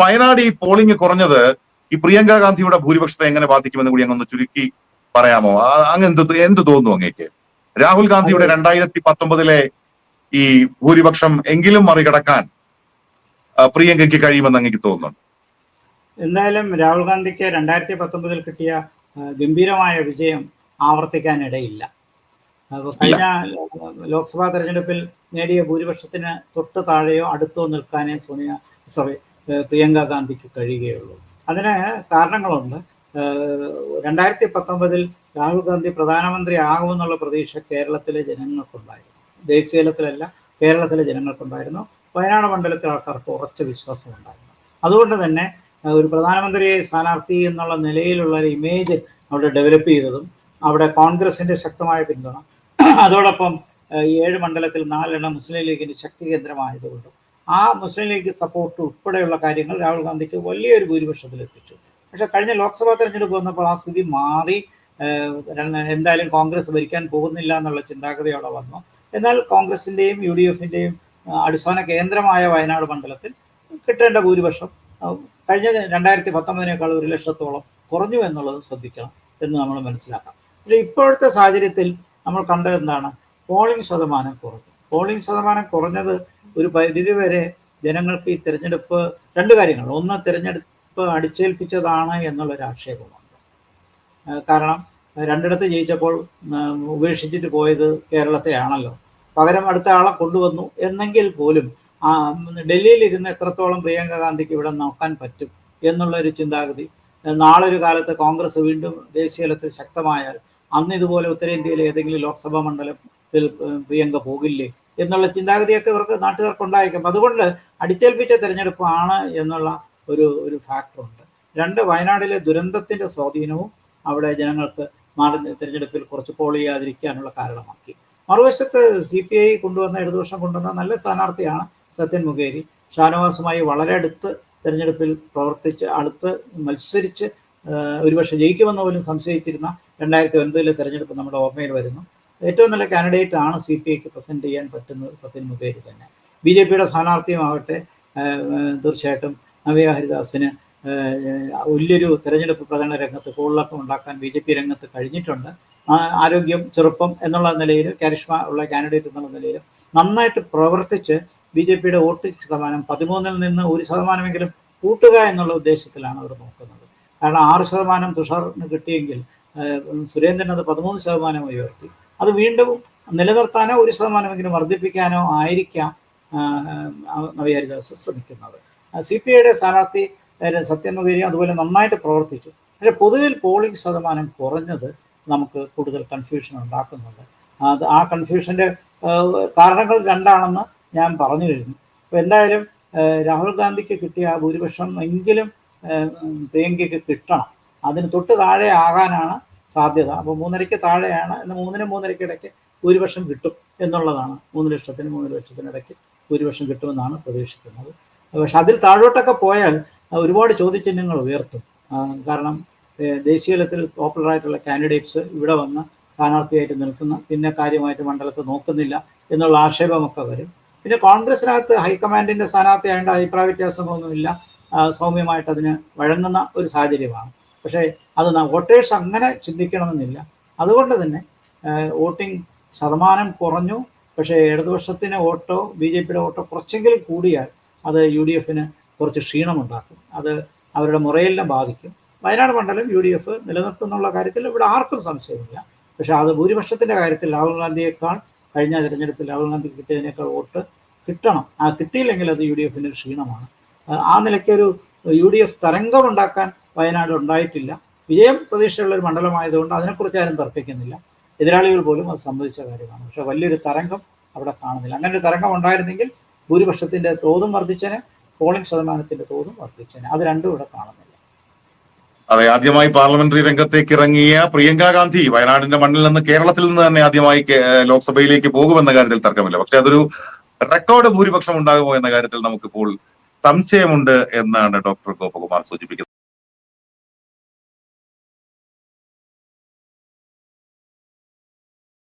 വയനാട് ഈ പോളിംഗ് കുറഞ്ഞത് ഈ പ്രിയങ്ക ഗാന്ധിയുടെ ഭൂരിപക്ഷത്തെ എങ്ങനെ ബാധിക്കുമെന്ന് കൂടി അങ്ങൊന്ന് ചുരുക്കി പറയാമോ? അങ്ങ് എന്ത് എന്ത് തോന്നുന്നു അങ്ങേക്ക്? രാഹുൽ ഗാന്ധിയുടെ രണ്ടായിരത്തി പത്തൊമ്പതിലെ ഈ ഭൂരിപക്ഷം എങ്കിലും മറികടക്കാൻ പ്രിയങ്കയ്ക്ക് കഴിയുമെന്ന് അങ്ങേക്ക് തോന്നുന്നു എന്തായാലും രാഹുൽ ഗാന്ധിക്ക് രണ്ടായിരത്തി പത്തൊമ്പതിൽ കിട്ടിയ ഗംഭീരമായ വിജയം ആവർത്തിക്കാനിടയില്ല. ഇടയില്ല കഴിഞ്ഞ ലോക്സഭാ തെരഞ്ഞെടുപ്പിൽ നേടിയ ഭൂരിപക്ഷത്തിന് തൊട്ട് താഴെയോ അടുത്തോ നിൽക്കാനേ സോണിയ സോറി പ്രിയങ്ക ഗാന്ധിക്ക് കഴിയുകയുള്ളൂ. അതിന് കാരണങ്ങളുണ്ട്. രണ്ടായിരത്തി പത്തൊമ്പതിൽ രാഹുൽ ഗാന്ധി പ്രധാനമന്ത്രി ആകുമെന്നുള്ള പ്രതീക്ഷ കേരളത്തിലെ ജനങ്ങൾക്കുണ്ടായിരുന്നു. ദേശീയ തലത്തിലല്ല കേരളത്തിലെ ജനങ്ങൾക്കുണ്ടായിരുന്നു. വയനാട് മണ്ഡലത്തിലെ ആൾക്കാർക്ക് ഉറച്ച വിശ്വാസമുണ്ടായിരുന്നു. അതുകൊണ്ട് തന്നെ ഒരു പ്രധാനമന്ത്രി സ്ഥാനാർത്ഥി എന്നുള്ള നിലയിലുള്ള ഒരു ഇമേജ് അവിടെ ഡെവലപ്പ് ചെയ്തതും അവിടെ കോൺഗ്രസിന്റെ ശക്തമായ പിന്തുണ അതോടൊപ്പം ഏഴ് മണ്ഡലത്തിൽ നാലെണ്ണം മുസ്ലിം ലീഗിന്റെ ശക്തി കേന്ദ്രമായതുകൊണ്ടും ആ മുസ്ലിം ലീഗ് സപ്പോർട്ട് ഉൾപ്പെടെയുള്ള കാര്യങ്ങൾ രാഹുൽ ഗാന്ധിക്ക് വലിയൊരു ഭൂരിപക്ഷത്തിൽ എത്തിച്ചു. പക്ഷെ കഴിഞ്ഞ ലോക്സഭാ തെരഞ്ഞെടുപ്പ് വന്നപ്പോൾ ആ സ്ഥിതി മാറി. എന്തായാലും കോൺഗ്രസ് ഭരിക്കാൻ പോകുന്നില്ല എന്നുള്ള ചിന്താഗതിയോടെ വന്നു. എന്നാൽ കോൺഗ്രസിന്റെയും യു ഡി എഫിന്റെയും അടിസ്ഥാന കേന്ദ്രമായ വയനാട് മണ്ഡലത്തിൽ കിട്ടേണ്ട ഭൂരിപക്ഷം കഴിഞ്ഞ രണ്ടായിരത്തി പത്തൊമ്പതിനേക്കാൾ ഒരു ലക്ഷത്തോളം കുറഞ്ഞു എന്നുള്ളത് ശ്രദ്ധിക്കണം എന്ന് നമ്മൾ മനസ്സിലാക്കാം. പക്ഷേ ഇപ്പോഴത്തെ സാഹചര്യത്തിൽ നമ്മൾ കണ്ടത് എന്താണ്? പോളിംഗ് ശതമാനം കുറഞ്ഞു. പോളിംഗ് ശതമാനം കുറഞ്ഞത് ഒരു പരിധി വരെ ജനങ്ങൾക്ക് ഈ തിരഞ്ഞെടുപ്പ് രണ്ട് കാര്യങ്ങൾ. ഒന്ന് തിരഞ്ഞെടുപ്പ് അടിച്ചേൽപ്പിച്ചതാണ് എന്നുള്ളൊരു ആക്ഷേപമുണ്ട്. കാരണം രണ്ടിടത്ത് ജയിച്ചപ്പോൾ ഉപേക്ഷിച്ചിട്ട് പോയത് കേരളത്തെയാണല്ലോ. പകരം അടുത്ത ആളെ കൊണ്ടുവന്നു എന്നെങ്കിൽ പോലും ഡൽഹിയിൽ ഇരുന്ന് എത്രത്തോളം പ്രിയങ്ക ഗാന്ധിക്ക് ഇവിടെ നോക്കാൻ പറ്റും എന്നുള്ള ഒരു ചിന്താഗതി. നാളെ ഒരു കാലത്ത് കോൺഗ്രസ് വീണ്ടും ദേശീയതലത്തിൽ ശക്തമായാൽ അന്ന് ഇതുപോലെ ഉത്തരേന്ത്യയിലെ ഏതെങ്കിലും ലോക്സഭാ മണ്ഡലത്തിൽ പ്രിയങ്ക പോകില്ലേ? എന്നുള്ള ചിന്താഗതിയൊക്കെ ഇവർക്ക് നാട്ടുകാർക്ക് ഉണ്ടായേക്കും അതുകൊണ്ട് അടിച്ചേൽപ്പിച്ച തിരഞ്ഞെടുപ്പാണ് എന്നുള്ള ഒരു ഒരു ഫാക്ടറുണ്ട് രണ്ട് വയനാടിലെ ദുരന്തത്തിന്റെ സ്വാധീനവും അവിടെ ജനങ്ങൾക്ക് മാറി തിരഞ്ഞെടുപ്പിൽ കുറച്ച് പോൾ ചെയ്യാതിരിക്കാനുള്ള കാരണമാക്കി. മറുവശത്ത് സി പി ഐ കൊണ്ടുവന്ന ഇടതുപക്ഷം കൊണ്ടുവന്ന നല്ല സ്ഥാനാർത്ഥിയാണ് സത്യൻ മുഖേരി. ഷാനവാസുമായി വളരെ അടുത്ത് തിരഞ്ഞെടുപ്പിൽ പ്രവർത്തിച്ച് അടുത്ത് മത്സരിച്ച് ഒരുപക്ഷെ ജയിക്കുമെന്ന് പോലും സംശയിച്ചിരുന്ന രണ്ടായിരത്തി ഒൻപതിലെ തെരഞ്ഞെടുപ്പ് നമ്മുടെ ഓർമ്മയിൽ വരുന്നു. ഏറ്റവും നല്ല കാൻഡിഡേറ്റ് ആണ് സി പി ഐക്ക് പ്രസന്റ് ചെയ്യാൻ പറ്റുന്നത് സത്യൻ മുഖേരി തന്നെ. ബി ജെ പിയുടെ സ്ഥാനാർത്ഥിയുമാകട്ടെ തീർച്ചയായിട്ടും നവ്യ ഹരിദാസിന് വലിയൊരു തെരഞ്ഞെടുപ്പ് പ്രചരണ രംഗത്ത് കോളിളക്കം ഉണ്ടാക്കാൻ ബി ജെ പി രംഗത്ത് കഴിഞ്ഞിട്ടുണ്ട്. ആരോഗ്യം ചെറുപ്പം എന്നുള്ള നിലയിൽ കാരിഷ്മ ഉള്ള കാൻഡിഡേറ്റ് എന്നുള്ള നിലയിൽ നന്നായിട്ട് പ്രവർത്തിച്ച് ബി ജെ പിയുടെ വോട്ട് ശതമാനം പതിമൂന്നിൽ നിന്ന് ഒരു ശതമാനമെങ്കിലും കൂട്ടുക എന്നുള്ള ഉദ്ദേശത്തിലാണ് അവർ നോക്കുന്നത്. കാരണം ആറ് ശതമാനം തുഷാറിന് കിട്ടിയെങ്കിൽ സുരേന്ദ്രൻ അത് പതിമൂന്ന് ശതമാനം ഉയർത്തി. അത് വീണ്ടും നിലനിർത്താനോ ഒരു ശതമാനമെങ്കിലും വർദ്ധിപ്പിക്കാനോ ആയിരിക്കാം നവ്യാരിദാസ് ശ്രമിക്കുന്നത്. സി പി ഐയുടെ സ്ഥാനാർത്ഥി സത്യമുഖേരി അതുപോലെ നന്നായിട്ട് പ്രവർത്തിച്ചു. പക്ഷെ പൊതുവിൽ പോളിംഗ് ശതമാനം കുറഞ്ഞത് നമുക്ക് കൂടുതൽ കൺഫ്യൂഷൻ ഉണ്ടാക്കുന്നുണ്ട്. അത് ആ കൺഫ്യൂഷന്റെ കാരണങ്ങൾ രണ്ടാണെന്ന് ഞാൻ പറഞ്ഞു കഴിഞ്ഞു. അപ്പോൾ എന്തായാലും രാഹുൽ ഗാന്ധിക്ക് കിട്ടിയ ഭൂരിപക്ഷം എങ്കിലും പ്രിയങ്കയ്ക്ക് കിട്ടണം. അതിന് തൊട്ട് താഴെ ആകാനാണ് സാധ്യത. അപ്പോൾ മൂന്നരയ്ക്ക് താഴെയാണ് എന്ന മൂന്നിനും മൂന്നരയ്ക്ക് ഇടയ്ക്ക് ഭൂരിപക്ഷം കിട്ടും എന്നുള്ളതാണ്. മൂന്ന് ലക്ഷത്തിന് മൂന്ന് ലക്ഷത്തിനിടയ്ക്ക് ഭൂരിപക്ഷം കിട്ടുമെന്നാണ് പ്രതീക്ഷിക്കുന്നത്. പക്ഷെ അതിൽ താഴോട്ടൊക്കെ പോയാൽ ഒരുപാട് ചോദ്യചിഹ്നങ്ങൾ ഉയർത്തും. കാരണം ദേശീയതലത്തിൽ പോപ്പുലറായിട്ടുള്ള കാൻഡിഡേറ്റ്സ് ഇവിടെ വന്ന് സ്ഥാനാർത്ഥിയായിട്ട് നിൽക്കുന്ന പിന്നെ കാര്യമായിട്ട് മണ്ഡലത്തെ നോക്കുന്നില്ല എന്നുള്ള ആക്ഷേപമൊക്കെ വരും. പിന്നെ കോൺഗ്രസിനകത്ത് ഹൈക്കമാൻഡിന്റെ സ്ഥാനാർത്ഥിയായതുകൊണ്ട് അഭിപ്രായ വ്യത്യാസമൊന്നുമില്ല. സൗമ്യമായിട്ട് അതിന് വഴങ്ങുന്ന ഒരു സാഹചര്യമാണ്. പക്ഷേ അത് വോട്ടേഴ്സ് അങ്ങനെ ചിന്തിക്കണമെന്നില്ല. അതുകൊണ്ട് തന്നെ വോട്ടിംഗ് ശതമാനം കുറഞ്ഞു. പക്ഷേ ഇടതുപക്ഷത്തിന് വോട്ടോ ബി ജെ പിയുടെ വോട്ടോ കുറച്ചെങ്കിലും കൂടിയാൽ അത് യു ഡി എഫിന് കുറച്ച് ക്ഷീണമുണ്ടാക്കും. അത് അവരുടെ മുറയെല്ലാം ബാധിക്കും. വയനാട് മണ്ഡലം യു ഡി എഫ് നിലനിർത്തുന്നുള്ള കാര്യത്തിൽ ഇവിടെ ആർക്കും സംശയമില്ല. പക്ഷേ അത് ഭൂരിപക്ഷത്തിന്റെ കാര്യത്തിൽ രാഹുൽ ഗാന്ധിയേക്കാൾ കഴിഞ്ഞ തിരഞ്ഞെടുപ്പിൽ രാഹുൽ ഗാന്ധിക്ക് കിട്ടിയതിനേക്കാൾ വോട്ട് കിട്ടണം. ആ കിട്ടിയില്ലെങ്കിൽ അത് യു ഡി എഫിന് ക്ഷീണമാണ്. ആ നിലയ്ക്കൊരു യു ഡി എഫ് തരംഗമുണ്ടാക്കാൻ വയനാട് ഉണ്ടായിട്ടില്ല വിജയം പ്രതീക്ഷയുള്ള ഒരു മണ്ഡലമായതുകൊണ്ട് അതിനെക്കുറിച്ച് ആരും തർക്കിക്കുന്നില്ല. എതിരാളികൾ പോലും അത് സംബന്ധിച്ച കാര്യമാണ്. പക്ഷെ വലിയൊരു തരംഗം അവിടെ കാണുന്നില്ല. അങ്ങനെ ഒരു തരംഗം ഉണ്ടായിരുന്നെങ്കിൽ ഭൂരിപക്ഷത്തിന്റെ തോതും വർദ്ധിച്ചേനെ പോളിംഗ് ശതമാനത്തിന്റെ തോതും വർദ്ധിച്ചേനെ. അത് രണ്ടും ഇവിടെ കാണുന്നില്ല. അതെ ആദ്യമായി പാർലമെന്ററി രംഗത്തേക്ക് ഇറങ്ങിയ പ്രിയങ്ക ഗാന്ധി വയനാടിന്റെ മണ്ണിൽ നിന്ന് കേരളത്തിൽ നിന്ന് തന്നെ ആദ്യമായി ലോക്സഭയിലേക്ക് പോകുമെന്ന കാര്യത്തിൽ തർക്കമില്ല. പക്ഷെ അതൊരു റെക്കോർഡ് ഭൂരിപക്ഷം ഉണ്ടാകുമോ എന്ന കാര്യത്തിൽ നമുക്കിപ്പോൾ സംശയമുണ്ട് എന്നാണ് ഡോക്ടർ ഗോപകുമാർ സൂചിപ്പിക്കുന്നത്.